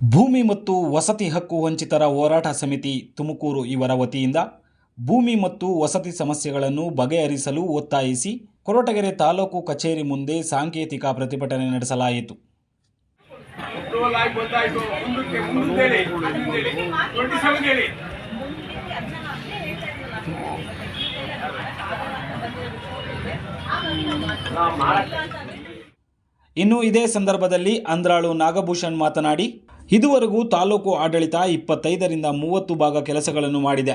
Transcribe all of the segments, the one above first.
ಭೂಮಿ ಮತ್ತು ವಸತಿ ಹಕ್ಕು ವಂಚಿತರ ಹೋರಾಟ ಸಮಿತಿ ತುಮಕೂರು ಇವರ ವತಿಯಿಂದ ಭೂಮಿ ಮತ್ತು ವಸತಿ ಸಮಸ್ಯೆಗಳನ್ನು ಬಗೆಹರಿಸಲು ಒತ್ತಾಯಿಸಿ ಕೊರಟಗೆರೆ ತಾಲೂಕು ಕಚೇರಿ ಮುಂದೆ ಸಾಂಕೇತಿಕ ಪ್ರತಿಭಟನೆ ನಡೆಸಲಾಯಿತು. ಇನ್ನು ಇದೇ ಸಂದರ್ಭದಲ್ಲಿ ಅಂದ್ರಾಳು ನಾಗಭೂಷಣ್ ಮಾತನಾಡಿ, ಇದುವರೆಗೂ ತಾಲೂಕು ಆಡಳಿತ ಇಪ್ಪತ್ತೈದರಿಂದ ಮೂವತ್ತು ಭಾಗ ಕೆಲಸಗಳನ್ನು ಮಾಡಿದೆ.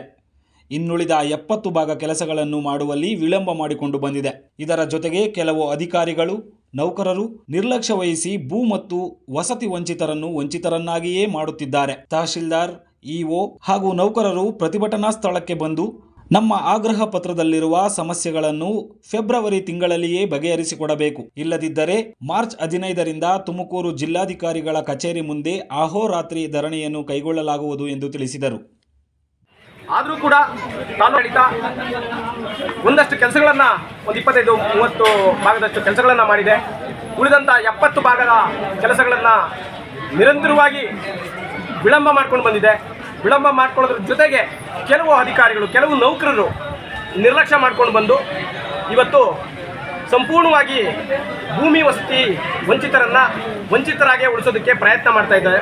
ಇನ್ನುಳಿದ ಎಪ್ಪತ್ತು ಭಾಗ ಕೆಲಸಗಳನ್ನು ಮಾಡುವಲ್ಲಿ ವಿಳಂಬ ಮಾಡಿಕೊಂಡು ಬಂದಿದೆ. ಇದರ ಜೊತೆಗೆ ಕೆಲವು ಅಧಿಕಾರಿಗಳು, ನೌಕರರು ನಿರ್ಲಕ್ಷ್ಯ ವಹಿಸಿ ಭೂ ಮತ್ತು ವಸತಿ ವಂಚಿತರನ್ನು ವಂಚಿತರನ್ನಾಗಿಯೇ ಮಾಡುತ್ತಿದ್ದಾರೆ. ತಹಶೀಲ್ದಾರ್, ಇಒ ಹಾಗೂ ನೌಕರರು ಪ್ರತಿಭಟನಾ ಸ್ಥಳಕ್ಕೆ ಬಂದು ನಮ್ಮ ಆಗ್ರಹ ಪತ್ರದಲ್ಲಿರುವ ಸಮಸ್ಯೆಗಳನ್ನು ಫೆಬ್ರವರಿ ತಿಂಗಳಲ್ಲಿಯೇ ಬಗೆಹರಿಸಿಕೊಡಬೇಕು. ಇಲ್ಲದಿದ್ದರೆ ಮಾರ್ಚ್ ಹದಿನೈದರಿಂದ ತುಮಕೂರು ಜಿಲ್ಲಾಧಿಕಾರಿಗಳ ಕಚೇರಿ ಮುಂದೆ ಅಹೋರಾತ್ರಿ ಧರಣಿಯನ್ನು ಕೈಗೊಳ್ಳಲಾಗುವುದು ಎಂದು ತಿಳಿಸಿದರು. ಆದರೂ ಕೂಡ ತಾಲೂಕಾಡಳಿತ ಒಂದಷ್ಟು ಕೆಲಸಗಳನ್ನು, ಒಂದು ಇಪ್ಪತ್ತೈದು, ಮೂವತ್ತು ಭಾಗದಷ್ಟು ಕೆಲಸಗಳನ್ನು ಮಾಡಿದೆ. ಉಳಿದಂಥ ಎಪ್ಪತ್ತು ಭಾಗದ ಕೆಲಸಗಳನ್ನು ನಿರಂತರವಾಗಿ ವಿಳಂಬ ಮಾಡ್ಕೊಂಡು ಬಂದಿದೆ. ವಿಳಂಬ ಮಾಡ್ಕೊಳ್ಳೋದ್ರ ಜೊತೆಗೆ ಕೆಲವು ಅಧಿಕಾರಿಗಳು, ಕೆಲವು ನೌಕರರು ನಿರ್ಲಕ್ಷ್ಯ ಮಾಡ್ಕೊಂಡು ಬಂದು ಇವತ್ತು ಸಂಪೂರ್ಣವಾಗಿ ಭೂಮಿ ವಸತಿ ವಂಚಿತರನ್ನ ವಂಚಿತರಾಗೇ ಉಳಿಸೋದಕ್ಕೆ ಪ್ರಯತ್ನ ಮಾಡ್ತಾ ಇದ್ದಾರೆ.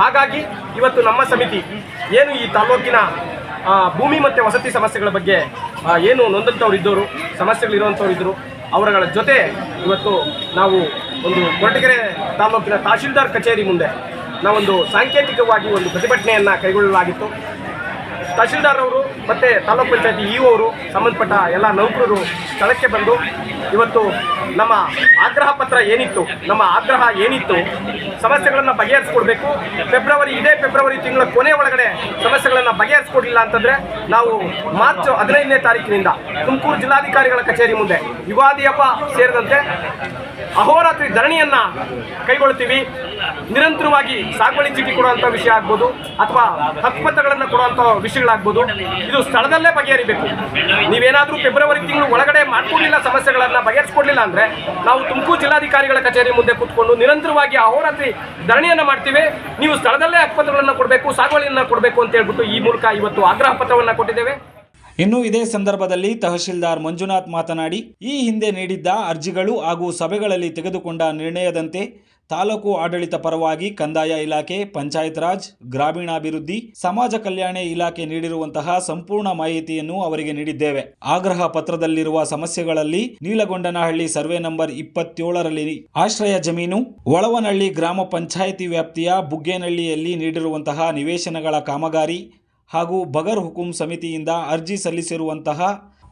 ಹಾಗಾಗಿ ಇವತ್ತು ನಮ್ಮ ಸಮಿತಿ ಏನು ಈ ತಾಲೂಕಿನ ಭೂಮಿ ಮತ್ತು ವಸತಿ ಸಮಸ್ಯೆಗಳ ಬಗ್ಗೆ ಏನು ನೊಂದಂಥವ್ರು ಇದ್ದವರು ಸಮಸ್ಯೆಗಳಿರುವಂಥವ್ರು ಇದ್ದರು, ಅವರುಗಳ ಜೊತೆ ಇವತ್ತು ನಾವು ಒಂದು ಕೊರಟಗೆರೆ ತಾಲೂಕಿನ ತಹಶೀಲ್ದಾರ್ ಕಚೇರಿ ಮುಂದೆ ನಾವೊಂದು ಸಾಂಕೇತಿಕವಾಗಿ ಒಂದು ಪ್ರತಿಭಟನೆಯನ್ನು ಕೈಗೊಳ್ಳಲಾಗಿತ್ತು. ತಹಶೀಲ್ದಾರ್ ಅವರು ಮತ್ತು ತಾಲೂಕು ಪಂಚಾಯತಿ ಇ ಅವರು ಸಂಬಂಧಪಟ್ಟ ಎಲ್ಲ ನೌಕರರು ಸ್ಥಳಕ್ಕೆ ಬಂದು ಇವತ್ತು ನಮ್ಮ ಆಗ್ರಹ ಪತ್ರ ಏನಿತ್ತು, ನಮ್ಮ ಆಗ್ರಹ ಏನಿತ್ತು, ಸಮಸ್ಯೆಗಳನ್ನು ಬಗೆಹರಿಸ್ಕೊಡ್ಬೇಕು. ಫೆಬ್ರವರಿ, ಇದೇ ಫೆಬ್ರವರಿ ತಿಂಗಳ ಕೊನೆ ಒಳಗಡೆ ಸಮಸ್ಯೆಗಳನ್ನು ಬಗೆಹರಿಸ್ಕೊಡ್ಲಿಲ್ಲ ಅಂತಂದರೆ ನಾವು ಮಾರ್ಚ್ ಹದಿನೈದನೇ ತಾರೀಕಿನಿಂದ ತುಮಕೂರು ಜಿಲ್ಲಾಧಿಕಾರಿಗಳ ಕಚೇರಿ ಮುಂದೆ ಯುಗಾದಿ ಹಬ್ಬ ಸೇರಿದಂತೆ ಅಹೋರಾತ್ರಿ ಧರಣಿಯನ್ನು ಕೈಗೊಳ್ತೀವಿ. ನಿರಂತರವಾಗಿ ಸಾಗುವಳಿ ಚೀಟಿ ಕೊಡುವಂಥ ವಿಷಯ ಆಗ್ಬೋದು ಅಥವಾ ಹಕ್ಕುಪತ್ರಗಳನ್ನು ಕೊಡುವಂಥ ವಿಷಯಗಳಾಗ್ಬೋದು. ಇದು ಸ್ಥಳದಲ್ಲೇ ಬಗೆಹರಿಬೇಕು. ನೀವೇನಾದರೂ ಫೆಬ್ರವರಿ ತಿಂಗಳು ಒಳಗಡೆ ಮಾಡ್ಕೊಡ್ಲಿಲ್ಲ ಸಮಸ್ಯೆಗಳನ್ನು ಬಗೆಹರಿಸ್ಕೊಡ್ಲಿಲ್ಲ ಅಂದ್ರೆ ನಾವು ತುಮಕೂರು ಜಿಲ್ಲಾಧಿಕಾರಿಗಳ ಕಚೇರಿ ಮುಂದೆ ಕೂತ್ಕೊಂಡು ನಿರಂತರವಾಗಿ ಅಹೋರಾತ್ರಿ ಧರಣಿಯನ್ನು ಮಾಡ್ತೀವಿ. ನೀವು ಸ್ಥಳದಲ್ಲೇ ಹಕ್ಕುಪತ್ರಗಳನ್ನು ಕೊಡಬೇಕು, ಸಾಗುವಳಿಯನ್ನು ಕೊಡಬೇಕು ಅಂತ ಹೇಳ್ಬಿಟ್ಟು ಈ ಮೂಲಕ ಇವತ್ತು ಆಗ್ರಹ ಪತ್ರವನ್ನು ಕೊಟ್ಟಿದ್ದೇವೆ. ಇನ್ನು ಇದೇ ಸಂದರ್ಭದಲ್ಲಿ ತಹಶೀಲ್ದಾರ್ ಮಂಜುನಾಥ್ ಮಾತನಾಡಿ, ಈ ಹಿಂದೆ ನೀಡಿದ್ದ ಅರ್ಜಿಗಳು ಹಾಗೂ ಸಭೆಗಳಲ್ಲಿ ತೆಗೆದುಕೊಂಡ ನಿರ್ಣಯದಂತೆ ತಾಲೂಕು ಆಡಳಿತ ಪರವಾಗಿ ಕಂದಾಯ ಇಲಾಖೆ ಪಂಚಾಯತ್ ರಾಜ್ ಗ್ರಾಮೀಣಾಭಿವೃದ್ಧಿ, ಸಮಾಜ ಕಲ್ಯಾಣ ಇಲಾಖೆ ನೀಡಿರುವಂತಹ ಸಂಪೂರ್ಣ ಮಾಹಿತಿಯನ್ನು ಅವರಿಗೆ ನೀಡಿದ್ದೇವೆ. ಆಗ್ರಹ ಪತ್ರದಲ್ಲಿರುವ ಸಮಸ್ಯೆಗಳಲ್ಲಿ ನೀಲಗೊಂಡನಹಳ್ಳಿ ಸರ್ವೆ ನಂಬರ್ ಇಪ್ಪತ್ತೇಳರಲ್ಲಿ ಆಶ್ರಯ ಜಮೀನು, ಒಳವನಹಳ್ಳಿ ಗ್ರಾಮ ಪಂಚಾಯಿತಿ ವ್ಯಾಪ್ತಿಯ ಬುಗ್ಗೇನಹಳ್ಳಿಯಲ್ಲಿ ನೀಡಿರುವಂತಹ ನಿವೇಶನಗಳ ಕಾಮಗಾರಿ ಹಾಗೂ ಬಗರ್ ಹುಕುಂ ಸಮಿತಿಯಿಂದ ಅರ್ಜಿ ಸಲ್ಲಿಸಿರುವಂತಹ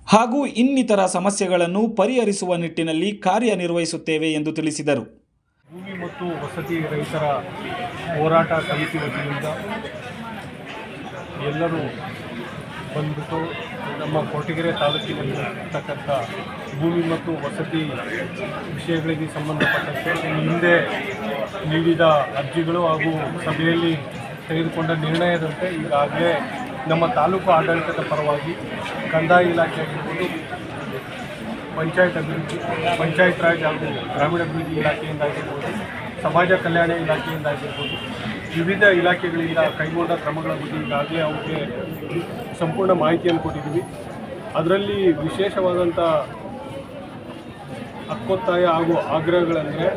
ಹಾಗೂ ಇನ್ನಿತರ ಸಮಸ್ಯೆಗಳನ್ನು ಪರಿಹರಿಸುವ ನಿಟ್ಟಿನಲ್ಲಿ ಕಾರ್ಯನಿರ್ವಹಿಸುತ್ತೇವೆ ಎಂದು ತಿಳಿಸಿದರು. ಭೂಮಿ ಮತ್ತು ವಸತಿ ರೈತರ ಹೋರಾಟ ಸಮಿತಿ ವತಿಯಿಂದ ಎಲ್ಲರೂ ಬಂದ್ಬಿಟ್ಟು ನಮ್ಮ ಕೊರಟಗೆರೆ ತಾಲೂಕಿನಲ್ಲಿ ಇರ್ತಕ್ಕಂಥ ಭೂಮಿ ಮತ್ತು ವಸತಿ ವಿಷಯಗಳಿಗೆ ಸಂಬಂಧಪಟ್ಟಂತೆ ಹಿಂದೆ ನೀಡಿದ ಅರ್ಜಿಗಳು ಹಾಗೂ ಸಭೆಯಲ್ಲಿ ತೆಗೆದುಕೊಂಡ ನಿರ್ಣಯದಂತೆ ಈಗಾಗಲೇ ನಮ್ಮ ತಾಲೂಕು ಆಡಳಿತದ ಪರವಾಗಿ ಕಂದಾಯ ಇಲಾಖೆ ಆಗಿರ್ಬೋದು, ಪಂಚಾಯತ್ ಅಭಿವೃದ್ಧಿ, ಪಂಚಾಯತ್ ರಾಜ್ ಹಾಗೂ ಗ್ರಾಮೀಣಾಭಿವೃದ್ಧಿ ಇಲಾಖೆಯಿಂದ ಆಗಿರ್ಬೋದು, ಸಮಾಜ ಕಲ್ಯಾಣ ಇಲಾಖೆಯಿಂದ ಆಗಿರ್ಬೋದು, ವಿವಿಧ ಇಲಾಖೆಗಳಿಂದ ಕೈಗೊಂಡ ಕ್ರಮಗಳ ಬಗ್ಗೆ ಈಗಾಗಲೇ ಅವರಿಗೆ ಸಂಪೂರ್ಣ ಮಾಹಿತಿಯನ್ನು ಕೊಟ್ಟಿದ್ದೀವಿ. ಅದರಲ್ಲಿ ವಿಶೇಷವಾದಂಥ ಹಕ್ಕೊತ್ತಾಯ ಹಾಗೂ ಆಗ್ರಹಗಳೆಂದರೆ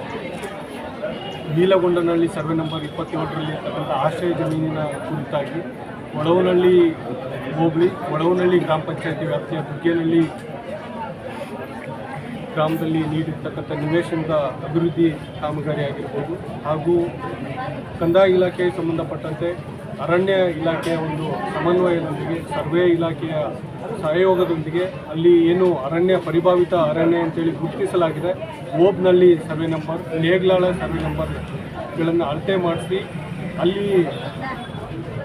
ನೀಲಗೊಂಡನಹಳ್ಳಿ ಸರ್ವೆ ನಂಬರ್ ಇಪ್ಪತ್ತೇಳರಲ್ಲಿ ಇರ್ತಕ್ಕಂಥ ಆಶ್ರಯ ಜಮೀನಿನ ಕುರಿತಾಗಿ ಒಡವನಹಳ್ಳಿ ಹೋಬಳಿ ಒಡವನಹಳ್ಳಿ ಗ್ರಾಮ ಪಂಚಾಯತಿ ವ್ಯಾಪ್ತಿಯ ಬುಗ್ಗೇನಹಳ್ಳಿ ಗ್ರಾಮದಲ್ಲಿ ನೀಡಿರ್ತಕ್ಕಂಥ ನಿವೇಶನದ ಅಭಿವೃದ್ಧಿ ಕಾಮಗಾರಿ ಆಗಿರ್ಬೋದು. ಹಾಗೂ ಕಂದಾಯ ಇಲಾಖೆಗೆ ಸಂಬಂಧಪಟ್ಟಂತೆ ಅರಣ್ಯ ಇಲಾಖೆಯ ಒಂದು ಸಮನ್ವಯದೊಂದಿಗೆ ಸರ್ವೆ ಇಲಾಖೆಯ ಸಹಯೋಗದೊಂದಿಗೆ ಅಲ್ಲಿ ಏನು ಅರಣ್ಯ, ಪರಿಭಾವಿತ ಅರಣ್ಯ ಅಂತೇಳಿ ಗುರುತಿಸಲಾಗಿದೆ. ಓಬ್ನಲ್ಲಿ ಸರ್ವೆ ನಂಬರ್ ನೇಗ್ಲಾಳ ಸರ್ವೆ ನಂಬರ್ಗಳನ್ನು ಅಳತೆ ಮಾಡಿಸಿ, ಅಲ್ಲಿ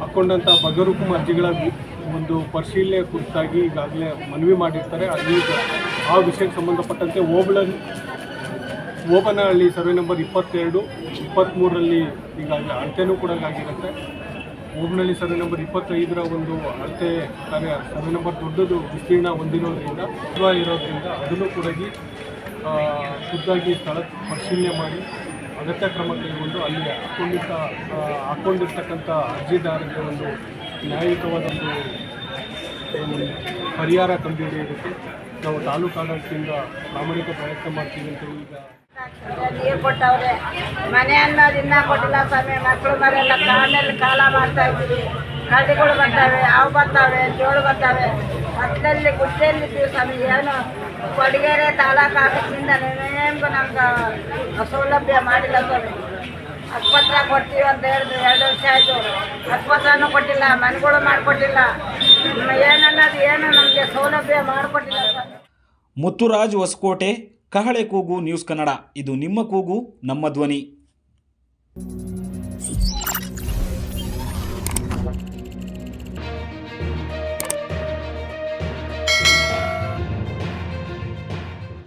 ಹಾಕ್ಕೊಂಡಂಥ ಬಗರುಕುಮ ಅರ್ಜಿಗಳ ಒಂದು ಪರಿಶೀಲನೆ ಕುರಿತಾಗಿ ಈಗಾಗಲೇ ಮನವಿ ಮಾಡಿರ್ತಾರೆ. ಅಲ್ಲಿ ಆ ವಿಷಯಕ್ಕೆ ಸಂಬಂಧಪಟ್ಟಂತೆ ಓಬಳ ಓಬನಹಳ್ಳಿ ಸರ್ವೆ ನಂಬರ್ ಇಪ್ಪತ್ತೆರಡು ಇಪ್ಪತ್ತ್ಮೂರರಲ್ಲಿ ಈಗಾಗಲೇ ಅಳತೆನೂ ಕೂಡ ಆಗಿರುತ್ತೆ. ಓಬನಹಳ್ಳಿ ಸರ್ವೆ ನಂಬರ್ ಇಪ್ಪತ್ತೈದರ ಒಂದು ಅಳತೆ ಕಾರ್ಯ ಸರ್ವೆ ನಂಬರ್ ದೊಡ್ಡದು ವಿಸ್ತೀರ್ಣ ಹೊಂದಿರೋದ್ರಿಂದ ಇರೋದ್ರಿಂದ ಅದನ್ನು ಕೂಡ ಖುದ್ದಾಗಿ ಸ್ಥಳ ಪರಿಶೀಲನೆ ಮಾಡಿ ಅಗತ್ಯ ಕ್ರಮ ಕೈಗೊಂಡು ಅಲ್ಲಿ ಹಾಕೊಂಡಿದ್ದ ಹಾಕ್ಕೊಂಡಿರ್ತಕ್ಕಂಥ ಅರ್ಜಿದಾರರಿಗೆ ಒಂದು ನ್ಯಾಯಯುತವಾದ ಒಂದು ಪರಿಹಾರ ಕಂಡುಹಿಡಿಯೋದಕ್ಕೆ ನಾವು ತಾಲೂಕು ಆಡಳಿತದಿಂದ ಪ್ರಾಮಾಣಿಕ ಪ್ರಯತ್ನ ಮಾಡ್ತೀವಿ ಅಂತ ಈಗ ನೀರು ಕೊಟ್ಟವ್ರೆ. ಮನೆ ಅನ್ನೋದು ಇನ್ನ ಕೊಟ್ಟಿಲ್ಲ ಸ್ವಾಮಿ. ಮಕ್ಕಳು ಮನೆಯೆಲ್ಲ ಕಾಡಲ್ಲಿ ಕಾಲ ಮಾಡ್ತಾ ಇದ್ದೀವಿ. ಕಡ್ಡಿಗಳು ಬರ್ತಾವೆ, ಹಾವು ಬರ್ತಾವೆ, ಜೋಳು ಬರ್ತಾವೆ. ಗುಡ್ಡೆಯಲ್ಲಿ ಇದ್ದೀವಿ ಸ್ವಾಮಿ. ಏನು ಕೊಡಿಗೆರೆ ತಾಲೂಕು ಆಫೀಸಿಂದ ನೇಮಗೂ ನಮ್ಗೆ ಸೌಲಭ್ಯ ಮಾಡಿಲ್ಲ ಸ್ವಾಮಿ. ಆಸ್ಪತ್ರೆ ಕೊಡ್ತೀವಿ ಅಂತ ಹೇಳಿದ್ರು. ಎರಡು ವರ್ಷ ಆಯಿತು. ಆಸ್ಪತ್ರೆನೂ ಕೊಟ್ಟಿಲ್ಲ, ಮನೆಗಳು ಮಾಡಿಕೊಟ್ಟಿಲ್ಲ. ಏನನ್ನೋದು ಏನು ನಮಗೆ ಸೌಲಭ್ಯ ಮಾಡಿಕೊಟ್ಟಿಲ್ಲ ಮುತ್ತುರಾಜ್ ಹೊಸಕೋಟೆ ಕಹಳೆ ಕೂಗು ನ್ಯೂಸ್ ಕನ್ನಡ. ಇದು ನಿಮ್ಮ ಕೂಗು ನಮ್ಮ ಧ್ವನಿ.